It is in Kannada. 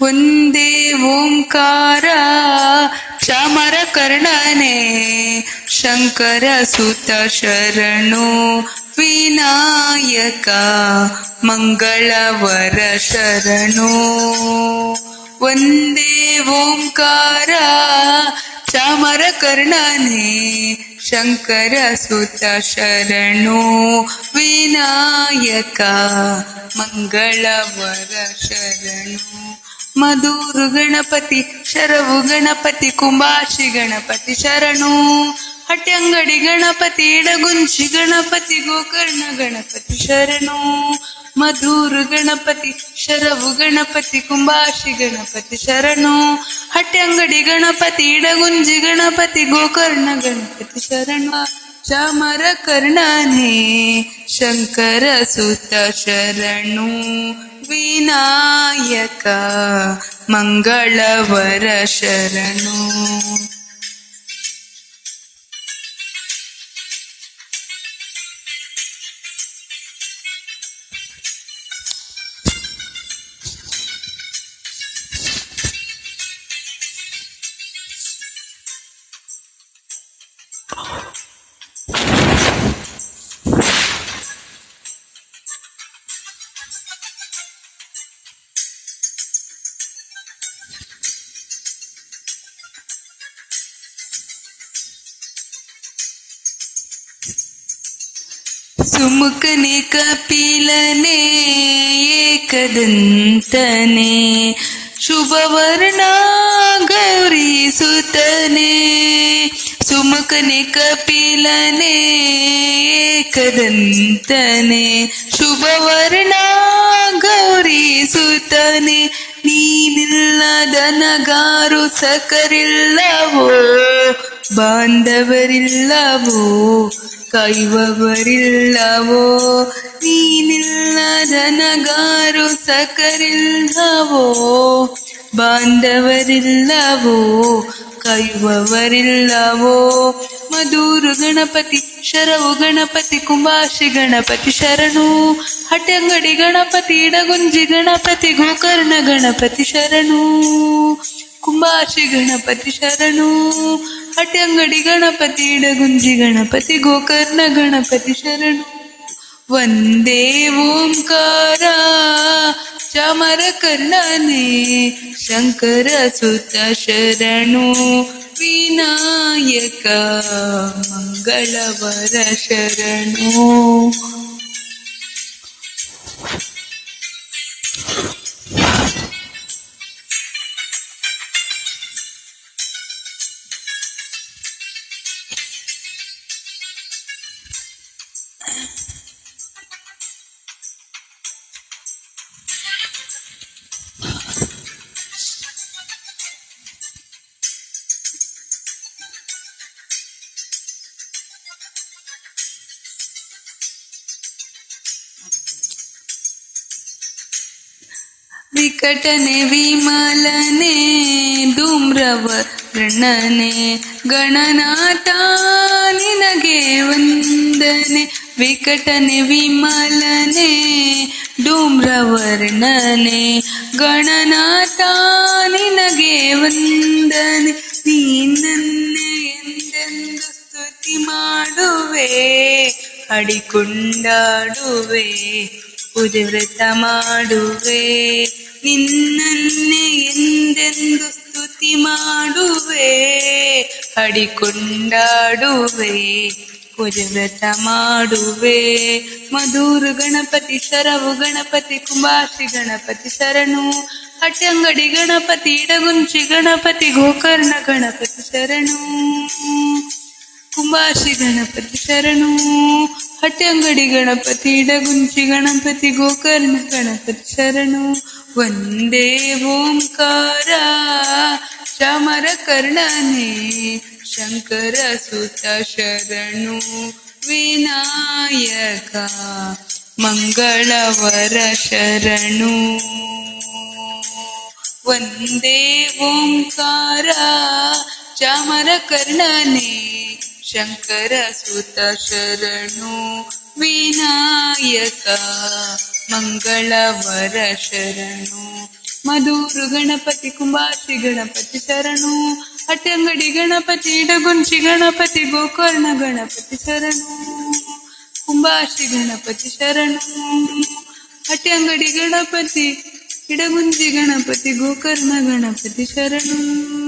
ಒಂದೇ ಓಂಕಾರ, ಚಾಮರ ಕರ್ಣನೆ, ಶಂಕರ ಸುತ ಶರಣು, ವಿನಾಯಕ, ಮಂಗಳವರ ಶರಣು. ಒಂದೇ ಓಂಕಾರ, ಚಾಮರ ಕರ್ಣನೆ, ಶಂಕರ ಸುತ ಶರಣು, ವಿನಾಯಕ, ಮಂಗಳವರ ಶರಣು. ಮಧುರು ಗಣಪತಿ, ಶರವು ಗಣಪತಿ ಕುಂಬಾಶಿ ಗಣಪತಿ ಶರಣು. ಹಟ್ಯಂಗಡಿ ಗಣಪತಿ, ಇಡಗುಂಚಿ ಗಣಪತಿ, ಗೋಕರ್ಣ ಗಣಪತಿ ಶರಣು. ಮಧುರು ಗಣಪತಿ, ಶರವು ಗಣಪತಿ ಕುಂಬಾಶಿ ಗಣಪತಿ ಶರಣು. ಹಟ್ಯಂಗಡಿ ಗಣಪತಿ, ಇಡಗುಂಜಿ ಗಣಪತಿ, ಗೋಕರ್ಣ ಗಣಪತಿ ಶರಣ. ಚಾಮರ ಕರ್ಣನೇ, ಶಂಕರ ಸುತ ಶರಣು. ವಿನಾಯಕ ಮಂಗಳವರ ಶರಣು. ಸುಮುಖನೆ ಕಪಿಲನೆ ಏಕದಂತನೆ, ಶುಭವರ್ಣ ಗೌರಿ ಸುತನೆ ಸುಮುಖನೆ ಕಪಿಲನೆ ಏಕದಂತನೆ, ಶುಭವರ್ಣ ಗೌರಿ ಸುತನೆ ನೀನಿಲ್ಲದ ನಗಾರು ಸಕರಿಲ್ಲವೋ ಬಾಂಧವರಿಲ್ಲವೋ, ಕೈವವರಿಲ್ಲವೋ ನೀನಿಲ್ಲದ ನಗಾರು ಸಕರಿಲ್ಲವೋ, ಬಾಂಧವರಿಲ್ಲವೋ, ಕೈವವರಿಲ್ಲವೋ, ಮಧೂರು ಗಣಪತಿ ಶರವು ಗಣಪತಿ ಕುಂಬಾಶಿ ಗಣಪತಿ ಶರಣು ಹಟಂಗಡಿ ಗಣಪತಿ, ಇಡಗುಂಜಿ ಗಣಪತಿ, ಗೋಕರ್ಣ ಗಣಪತಿ ಶರಣು ಕುಂಬಾಶಿ ಗಣಪತಿ ಶರಣು ಹಟ್ಯಂಗಡಿ ಗಣಪತಿ, ಇಡಗುಂಜಿ ಗಣಪತಿ, ಗೋಕರ್ಣ ಗಣಪತಿ ಶರಣು. ವಂದೇ ಓಂಕಾರ, ಚಮರ ಕರ್ಣನೆ, ಶಂಕರ ಸುತ ಶರಣು. ವಿನಾಯಕ, ಮಂಗಳವರ ಶರಣು. ವಿಕಟನೆ ವಿಮಲನೆ ಧೂಮ್ರವರ್ಣನೆ ಗಣನಾಥ ನಿನಗೆ ವಂದನೆ. ವಿಕಟನೆ ವಿಮಲನೆ ಧೂಮ್ರವರ್ಣನೆ ಗಣನಾಥ ನಿನಗೆ ವಂದನೆ ನೀನನ್ನೇ ಎಂದೆಂದು ಸ್ತುತಿ ಮಾಡುವೆ ಅಡಿಕೊಂಡಾಡುವೆ ಉದಿವ್ರತ ಮಾಡುವೆ ನಿನ್ನನ್ನೇ ಎಂದೆಂದು ಸ್ತುತಿ ಮಾಡುವೆ ಅಡಿಕೊಂಡಾಡುವೆ ಪೂಜವ್ರತ ಮಾಡುವೆ. ಮಧುರು ಗಣಪತಿ ಶರವು, ಗಣಪತಿ ಕುಂಬಾಶಿ ಗಣಪತಿ ಶರಣು. ಅಟ್ಟಂಗಡಿ ಗಣಪತಿ, ಇಡಗುಂಚಿ ಗಣಪತಿ, ಗೋಕರ್ಣ ಗಣಪತಿ ಶರಣು. ಕುಂಬಾಶಿ ಗಣಪತಿ ಶರಣು. ಹಟ್ಟಂಗಡಿ ಗಣಪತಿ, ಇಡಗುಂಚಿ ಗಣಪತಿ, ಗೋಕರ್ಣ ಗಣಪತಿ ಶರಣು. ಒಂದೇ ಓಂಕಾರ. ಚಾಮರ ಕರ್ಣನೆ. ಶಂಕರ ಸುತ ಶರಣು ವಿನಾಯಕ, ಮಂಗಳವರ ಶರಣು. ವಂದೇ ಓಂಕಾರ, ಚಾಮರ ಕರ್ಣನೆ, ಶಂಕರ ಸುತ ಶರಣು ವಿನಾಯಕ, ಮಂಗಳವರ ಶರಣು. ಮಧುರು ಗಣಪತಿ ಕುಂಬಾಶಿ ಗಣಪತಿ ಶರಣು. ಅಟ್ಟಂಗಡಿ ಗಣಪತಿ ಇಡಗುಂಚಿ ಗಣಪತಿ, ಗೋಕರ್ಣ ಗಣಪತಿ ಶರಣು. ಕುಂಬಾಶಿ ಗಣಪತಿ ಶರಣು. ಅಟ್ಟಂಗಡಿ ಗಣಪತಿ ಇಡಗುಂಜಿ ಗಣಪತಿ, ಗೋಕರ್ಣ ಗಣಪತಿ ಶರಣು.